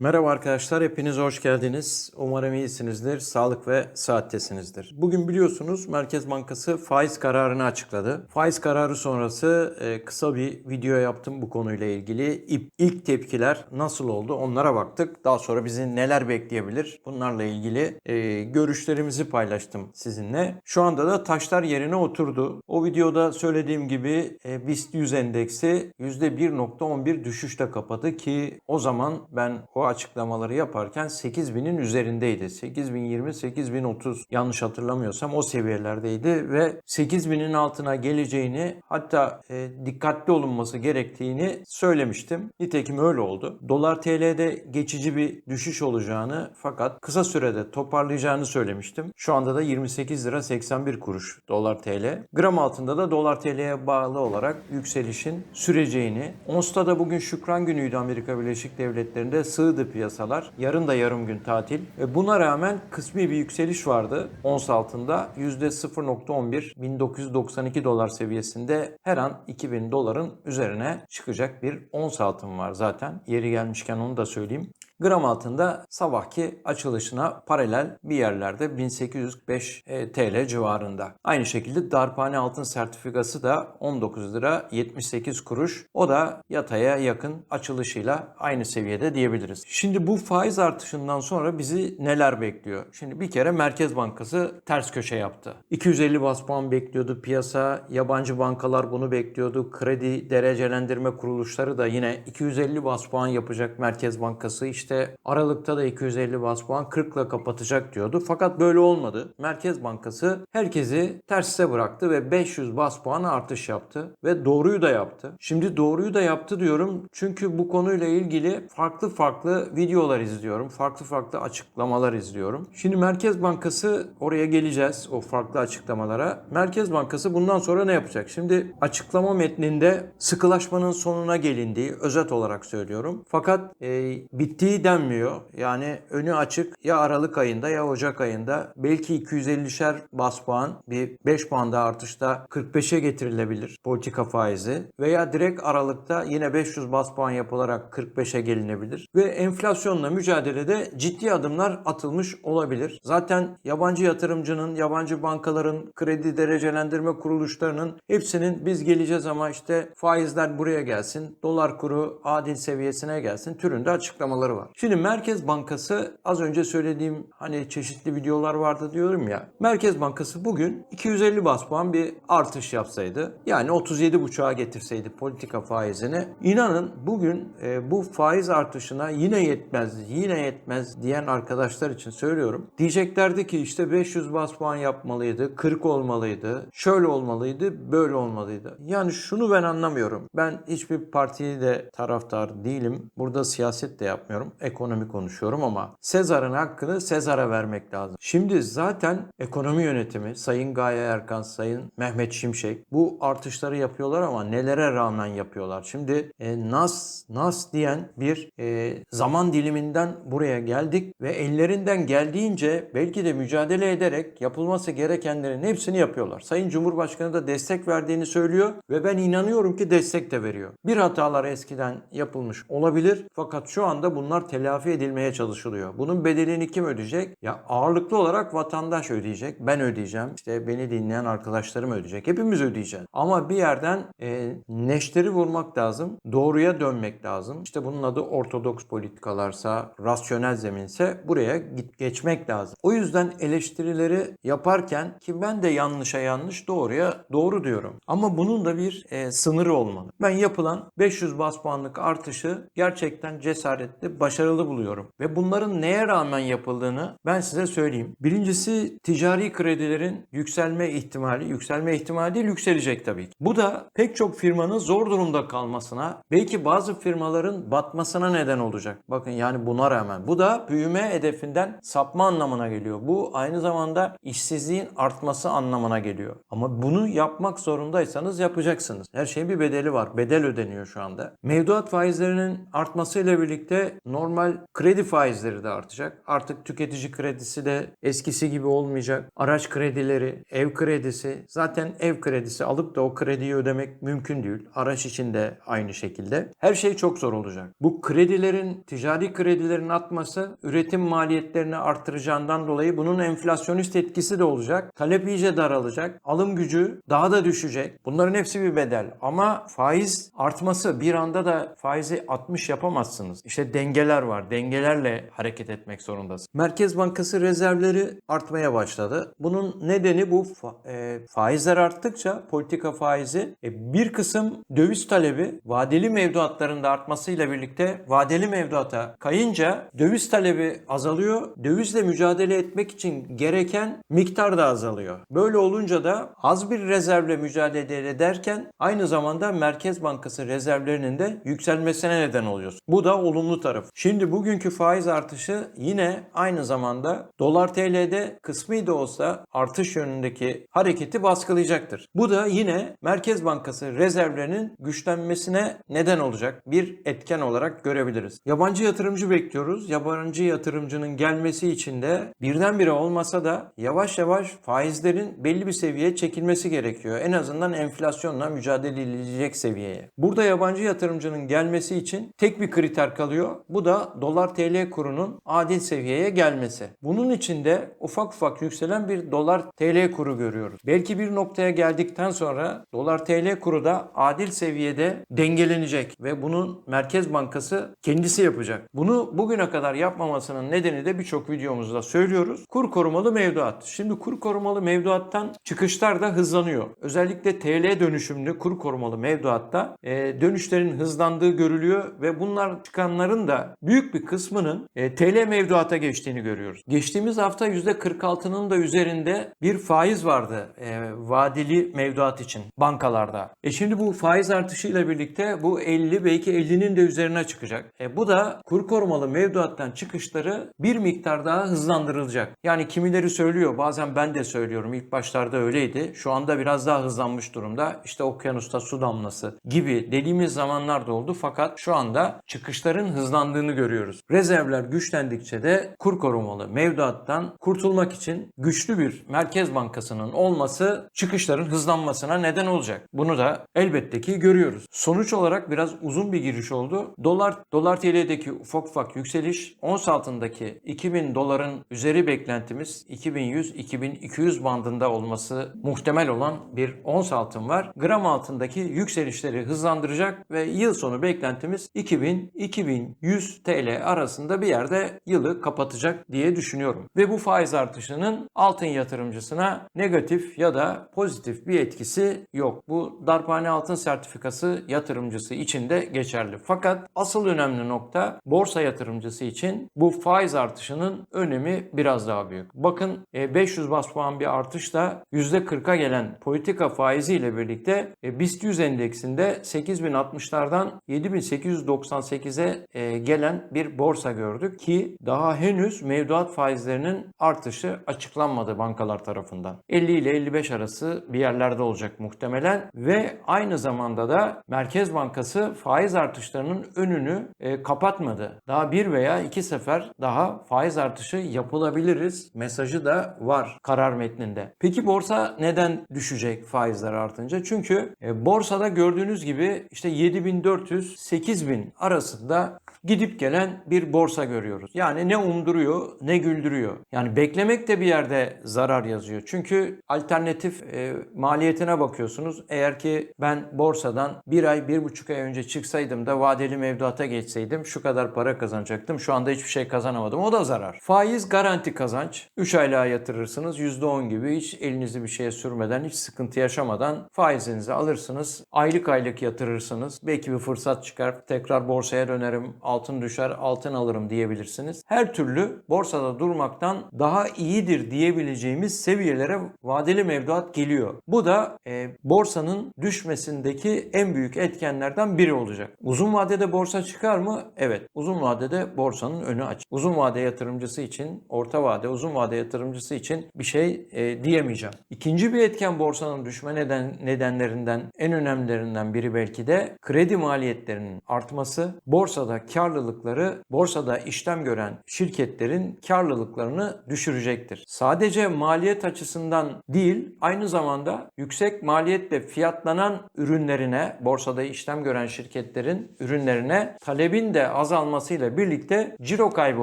Merhaba arkadaşlar, hepiniz hoş geldiniz. Umarım iyisinizdir, sağlık ve saattesinizdir. Bugün biliyorsunuz Merkez Bankası faiz kararını açıkladı. Faiz kararı sonrası e, kısa bir video yaptım bu konuyla ilgili. İlk, tepkiler nasıl oldu onlara baktık. Daha sonra bizi neler bekleyebilir bunlarla ilgili e, görüşlerimizi paylaştım sizinle. Şu anda da taşlar yerine oturdu. O videoda söylediğim gibi e, BIST 100 endeksi %1.11 düşüşle kapadı ki o zaman ben o açıklamaları yaparken 8000'in üzerindeydi. 8020, 8030 yanlış hatırlamıyorsam o seviyelerdeydi ve 8000'in altına geleceğini hatta e, dikkatli olunması gerektiğini söylemiştim. Nitekim öyle oldu. Dolar TL'de geçici bir düşüş olacağını fakat kısa sürede toparlayacağını söylemiştim. Şu anda da 28 lira 81 kuruş dolar TL. Gram altında da dolar TL'ye bağlı olarak yükselişin süreceğini. Ons'ta da bugün Şükran günüydü Amerika Birleşik Devletleri'nde sığdı piyasalar. Yarın da yarım gün tatil. Ve buna rağmen kısmi bir yükseliş vardı. Ons altında %0.11 1992 dolar seviyesinde her an 2000 doların üzerine çıkacak bir ons altın var zaten. Yeri gelmişken onu da söyleyeyim. Gram altında sabahki açılışına paralel bir yerlerde 1805 e, TL civarında. Aynı şekilde darphane altın sertifikası da 19 lira 78 kuruş. O da yataya yakın açılışıyla aynı seviyede diyebiliriz. Şimdi bu faiz artışından sonra bizi neler bekliyor? Şimdi bir kere Merkez Bankası ters köşe yaptı. 250 bas puan bekliyordu piyasa. Yabancı bankalar bunu bekliyordu. Kredi derecelendirme kuruluşları da yine 250 bas puan yapacak Merkez Bankası. İşte Aralık'ta da 250 bas puan 40 ile kapatacak diyordu. Fakat böyle olmadı. Merkez Bankası herkesi terse bıraktı ve 500 bas puan artış yaptı ve doğruyu da yaptı. Şimdi doğruyu da yaptı diyorum çünkü bu konuyla ilgili farklı farklı videolar izliyorum. Farklı farklı açıklamalar izliyorum. Şimdi Merkez Bankası oraya geleceğiz o farklı açıklamalara. Merkez Bankası bundan sonra ne yapacak? Şimdi açıklama metninde sıkılaşmanın sonuna gelindiği özet olarak söylüyorum. Fakat e, bittiği denmiyor. Yani önü açık ya Aralık ayında ya Ocak ayında belki 250'şer bas puan bir 5 puan daha artışta 45'e getirilebilir politika faizi veya direkt Aralık'ta yine 500 bas puan yapılarak 45'e gelinebilir ve enflasyonla mücadelede ciddi adımlar atılmış olabilir. Zaten yabancı yatırımcının, yabancı bankaların, kredi derecelendirme kuruluşlarının hepsinin biz geleceğiz ama işte faizler buraya gelsin, dolar kuru adil seviyesine gelsin türünde açıklamaları var. Şimdi Merkez Bankası az önce söylediğim hani çeşitli videolar vardı diyorum ya. Merkez Bankası bugün 250 bas puan bir artış yapsaydı yani 37,5'a getirseydi politika faizini inanın bugün e, bu faiz artışına yine yetmez yine yetmez diyen arkadaşlar için söylüyorum. Diyeceklerdi ki işte 500 bas puan yapmalıydı, 40 olmalıydı, şöyle olmalıydı, böyle olmalıydı. Yani şunu ben anlamıyorum. Ben hiçbir partiyi de taraftar değilim. Burada siyaset de yapmıyorum ekonomi konuşuyorum ama Sezar'ın hakkını Sezar'a vermek lazım. Şimdi zaten ekonomi yönetimi Sayın Gaye Erkan, Sayın Mehmet Şimşek bu artışları yapıyorlar ama nelere rağmen yapıyorlar? Şimdi e, NAS, NAS diyen bir e, zaman diliminden buraya geldik ve ellerinden geldiğince belki de mücadele ederek yapılması gerekenlerin hepsini yapıyorlar. Sayın Cumhurbaşkanı da destek verdiğini söylüyor ve ben inanıyorum ki destek de veriyor. Bir hatalar eskiden yapılmış olabilir fakat şu anda bunlar telafi edilmeye çalışılıyor. Bunun bedelini kim ödeyecek? Ya ağırlıklı olarak vatandaş ödeyecek. Ben ödeyeceğim. İşte beni dinleyen arkadaşlarım ödeyecek. Hepimiz ödeyeceğiz. Ama bir yerden e, neşteri vurmak lazım. Doğruya dönmek lazım. İşte bunun adı ortodoks politikalarsa, rasyonel zeminse buraya git geçmek lazım. O yüzden eleştirileri yaparken ki ben de yanlışa yanlış, doğruya doğru diyorum. Ama bunun da bir e, sınırı olmalı. Ben yapılan 500 bas puanlık artışı gerçekten cesaretli, başarılı buluyorum. Ve bunların neye rağmen yapıldığını ben size söyleyeyim. Birincisi ticari kredilerin yükselme ihtimali, yükselme ihtimali değil yükselecek tabii ki. Bu da pek çok firmanın zor durumda kalmasına, belki bazı firmaların batmasına neden olacak. Bakın yani buna rağmen. Bu da büyüme hedefinden sapma anlamına geliyor. Bu aynı zamanda işsizliğin artması anlamına geliyor. Ama bunu yapmak zorundaysanız yapacaksınız. Her şeyin bir bedeli var. Bedel ödeniyor şu anda. Mevduat faizlerinin artmasıyla birlikte normal normal kredi faizleri de artacak. Artık tüketici kredisi de eskisi gibi olmayacak. Araç kredileri, ev kredisi. Zaten ev kredisi alıp da o krediyi ödemek mümkün değil. Araç için de aynı şekilde. Her şey çok zor olacak. Bu kredilerin, ticari kredilerin atması üretim maliyetlerini artıracağından dolayı bunun enflasyonist etkisi de olacak. Talep iyice daralacak. Alım gücü daha da düşecek. Bunların hepsi bir bedel. Ama faiz artması bir anda da faizi 60 yapamazsınız. İşte dengeler var. Dengelerle hareket etmek zorundasınız. Merkez Bankası rezervleri artmaya başladı. Bunun nedeni bu e, faizler arttıkça politika faizi e, bir kısım döviz talebi vadeli mevduatlarında artmasıyla birlikte vadeli mevduata kayınca döviz talebi azalıyor. Dövizle mücadele etmek için gereken miktar da azalıyor. Böyle olunca da az bir rezervle mücadele ederken aynı zamanda Merkez Bankası rezervlerinin de yükselmesine neden oluyorsun. Bu da olumlu taraf. Şimdi bugünkü faiz artışı yine aynı zamanda dolar TL'de kısmi de olsa artış yönündeki hareketi baskılayacaktır. Bu da yine Merkez Bankası rezervlerinin güçlenmesine neden olacak bir etken olarak görebiliriz. Yabancı yatırımcı bekliyoruz. Yabancı yatırımcının gelmesi için de birdenbire olmasa da yavaş yavaş faizlerin belli bir seviyeye çekilmesi gerekiyor. En azından enflasyonla mücadele edilecek seviyeye. Burada yabancı yatırımcının gelmesi için tek bir kriter kalıyor. Bu da dolar TL kurunun adil seviyeye gelmesi. Bunun için de ufak ufak yükselen bir dolar TL kuru görüyoruz. Belki bir noktaya geldikten sonra dolar TL kuru da adil seviyede dengelenecek ve bunun Merkez Bankası kendisi yapacak. Bunu bugüne kadar yapmamasının nedeni de birçok videomuzda söylüyoruz. Kur korumalı mevduat. Şimdi kur korumalı mevduattan çıkışlar da hızlanıyor. Özellikle TL dönüşümlü kur korumalı mevduatta e, dönüşlerin hızlandığı görülüyor ve bunlar çıkanların da büyük bir kısmının e, TL mevduata geçtiğini görüyoruz. Geçtiğimiz hafta %46'nın da üzerinde bir faiz vardı e, vadeli mevduat için bankalarda. E şimdi bu faiz artışıyla birlikte bu 50 belki 50'nin de üzerine çıkacak. E bu da kur korumalı mevduattan çıkışları bir miktar daha hızlandırılacak. Yani kimileri söylüyor bazen ben de söylüyorum ilk başlarda öyleydi. Şu anda biraz daha hızlanmış durumda. İşte okyanusta su damlası gibi dediğimiz zamanlar da oldu fakat şu anda çıkışların hızlandığını görüyoruz. Rezervler güçlendikçe de kur korumalı mevduattan kurtulmak için güçlü bir merkez bankasının olması çıkışların hızlanmasına neden olacak. Bunu da elbette ki görüyoruz. Sonuç olarak biraz uzun bir giriş oldu. Dolar dolar TL'deki ufak ufak yükseliş, ons altındaki 2000 doların üzeri beklentimiz 2100-2200 bandında olması muhtemel olan bir ons altın var. Gram altındaki yükselişleri hızlandıracak ve yıl sonu beklentimiz 2000-2100 TL arasında bir yerde yılı kapatacak diye düşünüyorum. Ve bu faiz artışının altın yatırımcısına negatif ya da pozitif bir etkisi yok. Bu darphane altın sertifikası yatırımcısı için de geçerli. Fakat asıl önemli nokta borsa yatırımcısı için bu faiz artışının önemi biraz daha büyük. Bakın e, 500 bas puan bir artışla %40'a gelen politika faiziyle birlikte e, BIST 100 endeksinde 8060'lardan 7898'e e, gelen bir borsa gördük ki daha henüz mevduat faizlerinin artışı açıklanmadı bankalar tarafından. 50 ile 55 arası bir yerlerde olacak muhtemelen ve aynı zamanda da Merkez Bankası faiz artışlarının önünü e, kapatmadı. Daha bir veya iki sefer daha faiz artışı yapılabiliriz mesajı da var karar metninde. Peki borsa neden düşecek faizler artınca? Çünkü e, borsada gördüğünüz gibi işte 7400-8000 arasında gidip gelen bir borsa görüyoruz. Yani ne umduruyor ne güldürüyor. Yani beklemek de bir yerde zarar yazıyor. Çünkü alternatif e, maliyetine bakıyorsunuz. Eğer ki ben borsadan bir ay, bir buçuk ay önce çıksaydım da vadeli mevduata geçseydim şu kadar para kazanacaktım. Şu anda hiçbir şey kazanamadım. O da zarar. Faiz garanti kazanç. 3 aylığa yatırırsınız. %10 gibi hiç elinizi bir şeye sürmeden, hiç sıkıntı yaşamadan faizinizi alırsınız. Aylık aylık yatırırsınız. Belki bir fırsat çıkar. Tekrar borsaya dönerim. Altın düşer, altın alırım diyebilirsiniz. Her türlü borsada durmaktan daha iyidir diyebileceğimiz seviyelere vadeli mevduat geliyor. Bu da e, borsanın düşmesindeki en büyük etkenlerden biri olacak. Uzun vadede borsa çıkar mı? Evet. Uzun vadede borsanın önü açık. Uzun vade yatırımcısı için, orta vade, uzun vade yatırımcısı için bir şey e, diyemeyeceğim. İkinci bir etken borsanın düşme neden, nedenlerinden en önemlilerinden biri belki de kredi maliyetlerinin artması. Borsada kar karlılıkları borsada işlem gören şirketlerin karlılıklarını düşürecektir. Sadece maliyet açısından değil, aynı zamanda yüksek maliyetle fiyatlanan ürünlerine, borsada işlem gören şirketlerin ürünlerine talebin de azalmasıyla birlikte ciro kaybı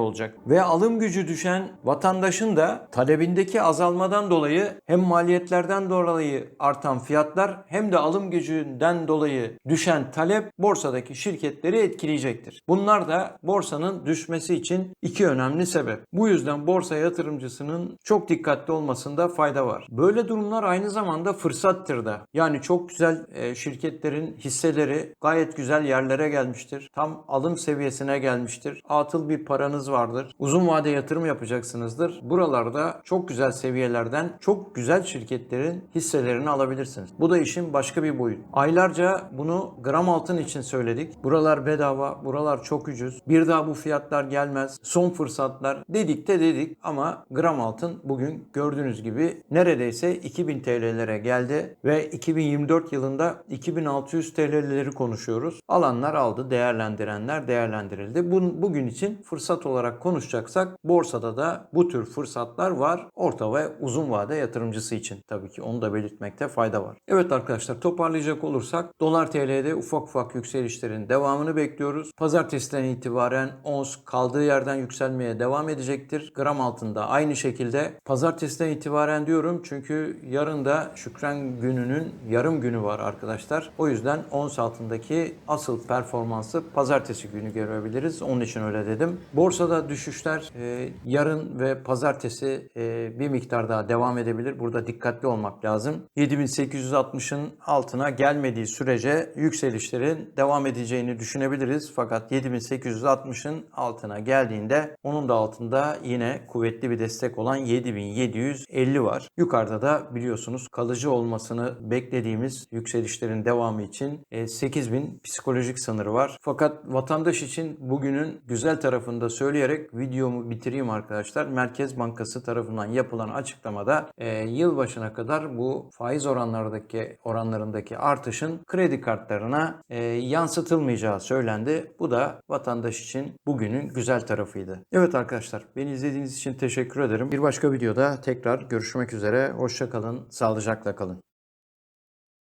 olacak. Ve alım gücü düşen vatandaşın da talebindeki azalmadan dolayı hem maliyetlerden dolayı artan fiyatlar hem de alım gücünden dolayı düşen talep borsadaki şirketleri etkileyecektir. Bunlar da borsanın düşmesi için iki önemli sebep. Bu yüzden borsa yatırımcısının çok dikkatli olmasında fayda var. Böyle durumlar aynı zamanda fırsattır da. Yani çok güzel e, şirketlerin hisseleri gayet güzel yerlere gelmiştir. Tam alım seviyesine gelmiştir. Atıl bir paranız vardır. Uzun vade yatırım yapacaksınızdır. Buralarda çok güzel seviyelerden çok güzel şirketlerin hisselerini alabilirsiniz. Bu da işin başka bir boyut. Aylarca bunu gram altın için söyledik. Buralar bedava, buralar çok ucuz. Bir daha bu fiyatlar gelmez. Son fırsatlar dedik de dedik ama gram altın bugün gördüğünüz gibi neredeyse 2000 TL'lere geldi ve 2024 yılında 2600 TL'leri konuşuyoruz. Alanlar aldı, değerlendirenler değerlendirildi. Bu, bugün için fırsat olarak konuşacaksak borsada da bu tür fırsatlar var. Orta ve uzun vade yatırımcısı için tabii ki onu da belirtmekte fayda var. Evet arkadaşlar toparlayacak olursak dolar TL'de ufak ufak yükselişlerin devamını bekliyoruz. Pazartesiden itibaren ons kaldığı yerden yükselmeye devam edecektir. Gram altında aynı şekilde pazartesiden itibaren diyorum çünkü yarın da Şükran gününün yarım günü var arkadaşlar. O yüzden ons altındaki asıl performansı pazartesi günü görebiliriz. Onun için öyle dedim. Borsada düşüşler e, yarın ve pazartesi e, bir miktar daha devam edebilir. Burada dikkatli olmak lazım. 7860'ın altına gelmediği sürece yükselişlerin devam edeceğini düşünebiliriz. Fakat 7860'ın altına geldiğinde onun da altında yine kuvvetli bir destek olan 7750 var. Yukarıda da biliyorsunuz kalıcı olmasını beklediğimiz yükselişlerin devamı için e, 8000 psikolojik sınırı var. Fakat vatandaş için bugünün güzel tarafını da söyleyerek videomu bitireyim arkadaşlar. Merkez Bankası tarafından yapılan açıklamada e, yılbaşına kadar bu faiz oranlarındaki oranlarındaki artışın kredi kartlarına e, yansıtılmayacağı söylendi. Bu da vatandaş için bugünün güzel tarafıydı. Evet arkadaşlar beni izlediğiniz için teşekkür ederim. Bir başka videoda tekrar görüşmek üzere. Hoşça kalın, sağlıcakla kalın.